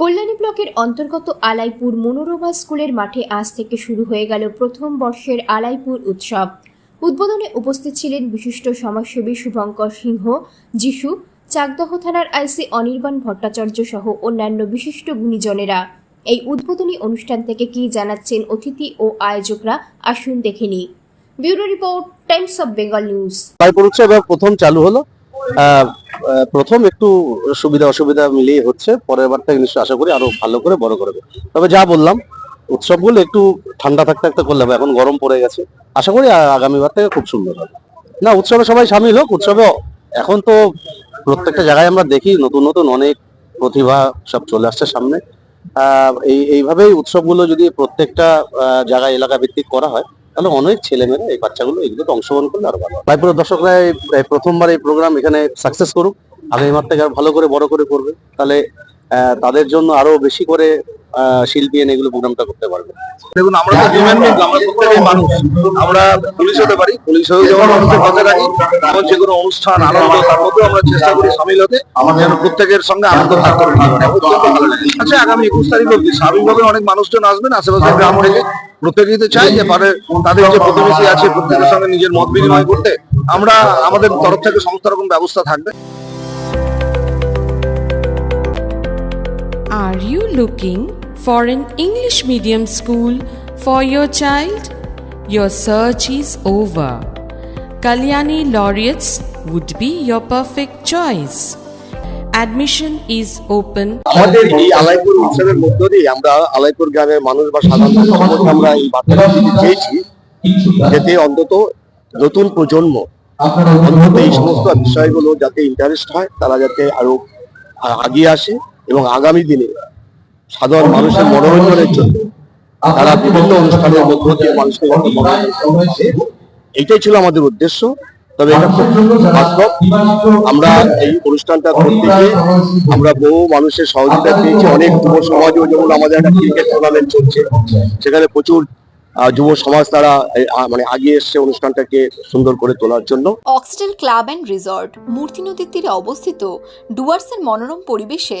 কল্যাণী ব্লকের অন্তর্গত আলাইপুর মনোরমা স্কুলের মাঠে আজ থেকে শুরু হয়ে গেল প্রথম বর্ষের আলাইপুর উৎসব। উদ্বোধনে উপস্থিত ছিলেন বিশিষ্ট সমাজসেবী শুভঙ্কর সিংহ, যিশু, চাকদহ থানার আইসি অনির্বাণ ভট্টাচার্য সহ অন্যান্য বিশিষ্ট গুণীজনেরা। এই উদ্বোধনী অনুষ্ঠান থেকে কি জানাচ্ছেন অতিথি ও আয়োজকরা আসুন দেখে নিই। Bureau report Times of Bengal news. প্রথম চালু হলো। প্রথম একটু সুবিধা অসুবিধা মিলিয়ে হচ্ছে, পরের বারটা নিশ্চয়ই আশা করি আরও ভালো করে, বড় করবে তবে যা বললাম, উৎসবগুলো একটু ঠান্ডা থাকতে থাকতে করলে এখন গরম পড়ে গেছে। আশা করি আগামী আগামীবার থেকে খুব সুন্দর হবে। না, উৎসবে সবাই সামিল হোক, উৎসবে এখন তো প্রত্যেকটা জায়গায় আমরা দেখি, নতুন নতুন অনেক প্রতিভা সব চলে আসছে সামনে। এই, এইভাবেই উৎসবগুলো যদি প্রত্যেকটা জায়গায় এলাকা ভিত্তিক করা হয়, তাহলে অনেক ছেলেমেয়েরা এই বাচ্চাগুলো এগুলোতে অংশগ্রহণ করলে আরও ভালো রায়পুরের দর্শকরা এই- প্রথমবার এই প্রোগ্রাম এখানে সাকসেস করুক। আগামীবার থেকে আরও ভালো করে, বড় করে করবে। তাহলে তাদের জন্য আরও বেশি করে শিল্পী এনে এগুলো প্রোগ্রামটা করতে পারবে। দেখুন, আমরা তো হিউম্যান বিং আমরা প্রত্যেকেই মানুষ। আমরা পুলিশ হতে পারি পুলিশ হয়েও যেমন মানুষের পাশে রাখি, তেমন যে কোনো অনুষ্ঠান, আনন্দ, তার মধ্যেও আমরা চেষ্টা করি সামিল হতে। যেন প্রত্যেকের সঙ্গে আনন্দ ভাগ করে নিতে অত্যন্ত আগামী একুশ তারিখ অব্দি স্বাভাবিকভাবে অনেক মানুষজন আসবেন আশেপাশের গ্রাম থেকে প্রত্যেকেই তো চাই যে পারে তাদের যে প্রতিবেশী আছে প্রত্যেকের সঙ্গে নিজের মত বিনিময় করতে আমরা আমাদের তরফ থেকে সমস্ত রকম ব্যবস্থা থাকবে Are you looking for an English medium school for your child? Your search is over. Kalyani Laureates would be your perfect choice. Admission is open. আমাদের এই আলাইপুর উৎসবের মধ্য দিয়ে আমরা আলাইপুর গ্রামের মানুষ বা সাধারণ আমরা এই যাতে অন্তত নতুন প্রজন্ম, অন্তত এই সমস্ত বিষয়গুলো যাতে ইন্টারেস্ট হয়, তারা যাতে আরও আগিয়ে আসে এবং আগামী দিনে সাধারণ মানুষের মনোরঞ্জনের জন্য তারা বিভিন্ন অনুষ্ঠানের মধ্য দিয়ে মানুষকে এইটাই ছিল আমাদের উদ্দেশ্য। তবে এটা খুব বাস্তব আমরা এই অনুষ্ঠানটা করতে গিয়ে আমরা বহু মানুষের সহযোগিতা পেয়েছি অনেক যুব সমাজও যেমন আমাদের একটা ক্রিকেট টুর্নামেন্ট চলছে সেখানে প্রচুর আহ, যুব সমাজ তারা মানে আগিয়ে এসছে অনুষ্ঠানটাকে সুন্দর করে তোলার জন্য। অক্সটেল ক্লাব অ্যান্ড রিসর্ট মূর্তি নদীর তীরে অবস্থিত ডুয়ার্সের মনোরম পরিবেশে